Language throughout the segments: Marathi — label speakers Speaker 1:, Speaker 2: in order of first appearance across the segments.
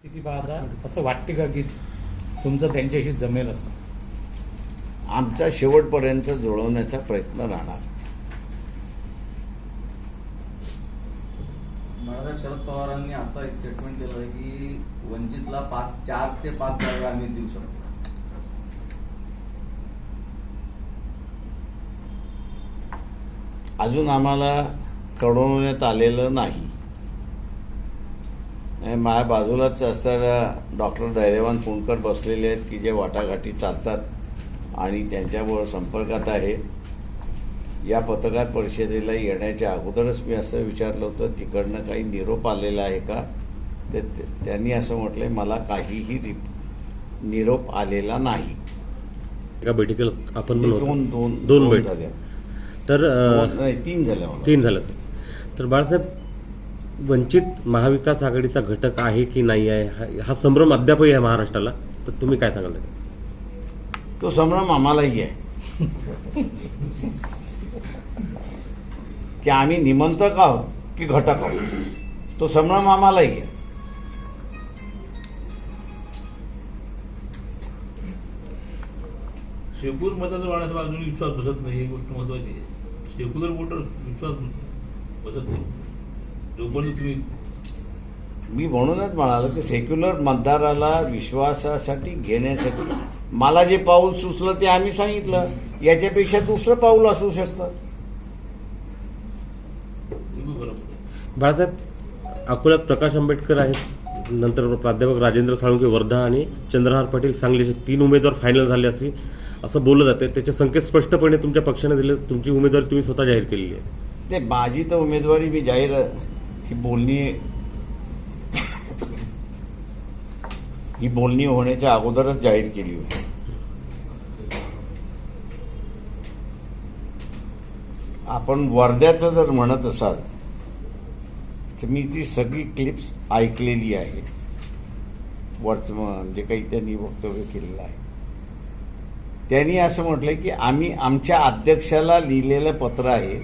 Speaker 1: स्थिती पाहता असं वाटते का की तुमचं त्यांच्याशी जमेल असं?
Speaker 2: आमचा शेवटपर्यंत जुळवण्याचा प्रयत्न राहणार.
Speaker 3: बाळासाहेब शरद पवारांनी आता एक स्टेटमेंट केलं आहे की वंचितला पाच चार ते पाच जागा आम्ही देऊ शकतो.
Speaker 2: अजून आम्हाला कळवण्यात आलेलं नाही. माझ्या बाजूलाच असताना डॉक्टर धैर्यवान पुणकर बसलेले आहेत की जे वाटाघाटी चालतात आणि त्यांच्याबरोबर संपर्कात आहे. या पत्रकार परिषदेला येण्याच्या अगोदरच मी असं विचारलं होतं तिकडनं काही निरोप आलेला आहे का? ते त्यांनी असं म्हटलंय मला काहीही रिप निरोप आलेला नाही.
Speaker 4: एका बैठकीला आपण.
Speaker 2: दोन दोन
Speaker 4: दोन बैठक.
Speaker 2: झाल्या.
Speaker 4: तर
Speaker 2: नाही तीन झाल्या.
Speaker 4: तीन झालं तर बाळासाहेब वंचित महाविकास आघाडीचा घटक आहे की नाही आहे हा- हा संभ्रम अद्यापही आहे महाराष्ट्राला. तर तुम्ही काय सांगाल?
Speaker 2: तो संभ्रम आम्हालाही आहे. की आम्ही निमंत्रक आहोत की घटक आहोत? तो संभ्रम आम्हालाही आहे.
Speaker 5: शेकूर मताचा वाढायचा अजून विश्वास बसत नाही ही गोष्ट महत्वाची आहे. शेकूर वोटर विश्वास बसत नाही. जोपर्यंत तुम्ही
Speaker 2: मी म्हणूनच म्हणालो की सेक्युलर मतदाराला विश्वासासाठी घेण्यासाठी मला जे पाऊल सुचलं ते आम्ही सांगितलं. याच्यापेक्षा दुसरं पाऊल असू शकतं.
Speaker 4: बाळासाहेब अकोल्यात प्रकाश आंबेडकर आहेत नंतर प्राध्यापक राजेंद्र साळुंके वर्धा आणि चंद्रहार पाटील सांगलीचे तीन उमेदवार फायनल झाले असं असं बोललं जाते. त्याचे संकेत स्पष्टपणे तुमच्या पक्षाने दिले. तुमची उमेदवारी तुम्ही स्वतः जाहीर केलेली आहे.
Speaker 2: ते माझी तर उमेदवारी मी जाहीर ही बोलणी ही बोलणी होण्याच्या अगोदरच जाहीर केली होती. आपण वर्ध्याचं जर म्हणत असाल तर मी ती सगळी क्लिप्स ऐकलेली आहे वर्तमान जे काही त्यांनी वक्तव्य केलेलं आहे. त्यांनी असं म्हटलंय की आम्ही आमच्या अध्यक्षाला लिहिलेलं पत्र आहे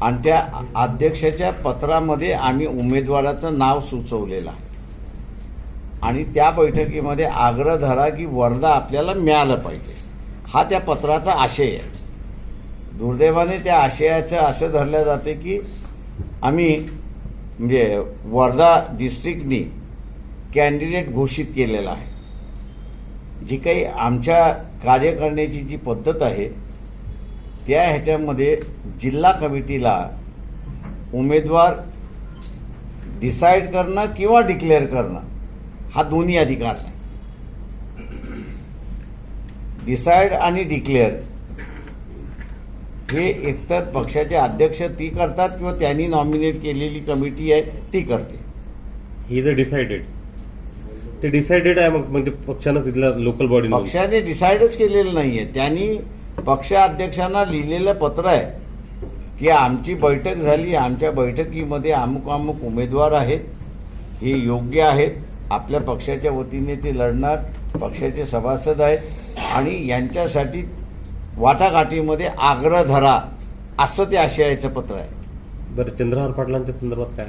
Speaker 2: आणि त्या अध्यक्षाच्या पत्रामध्ये आम्ही उमेदवाराचं नाव सुचवलेलं आहे. आणि त्या बैठकीमध्ये आग्रह धरा की वर्धा आपल्याला मिळालं पाहिजे. हा त्या पत्राचा आशय आहे. दुर्दैवाने त्या आशयाचं असं धरलं जाते की आम्ही म्हणजे वर्धा डिस्ट्रिक्टनी कॅन्डिडेट घोषित केलेला आहे. जी काही आमच्या कार्य करण्याची जी पद्धत आहे त्या ह्याच्यामध्ये जिल्हा कमिटीला उमेदवार डिसाईड करणं किंवा डिक्लेअर करणं हा दोन्ही अधिकार आहे डिसाईड आणि डिक्लेअर हे एकतर पक्षाचे अध्यक्ष ती करतात किंवा त्यांनी नॉमिनेट केलेली कमिटी आहे ती करते.
Speaker 4: ही अ डिसाइडेड ते डिसाइडेड आहे मग म्हणजे पक्षानं तिथल्या लोकल बॉडी
Speaker 2: पक्षाने डिसाईडच केलेलं नाहीये. त्यांनी पक्षाध्यक्षांना लिहिलेलं पत्र आहे की आमची बैठक झाली आमच्या बैठकीमध्ये अमुक अमुक उमेदवार आहेत हे योग्य आहेत आपल्या पक्षाच्या वतीने ते लढणार पक्षाचे सभासद आहेत आणि यांच्यासाठी वाटाघाटीमध्ये आग्रह धरा असं ते आशयाचं पत्र आहे.
Speaker 4: बरं चंद्रहार पाटलांच्या संदर्भात काय?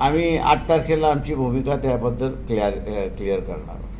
Speaker 2: आम्ही आठ तारखेला आमची भूमिका त्याबद्दल क्लिअर क्लिअर करणार आहोत.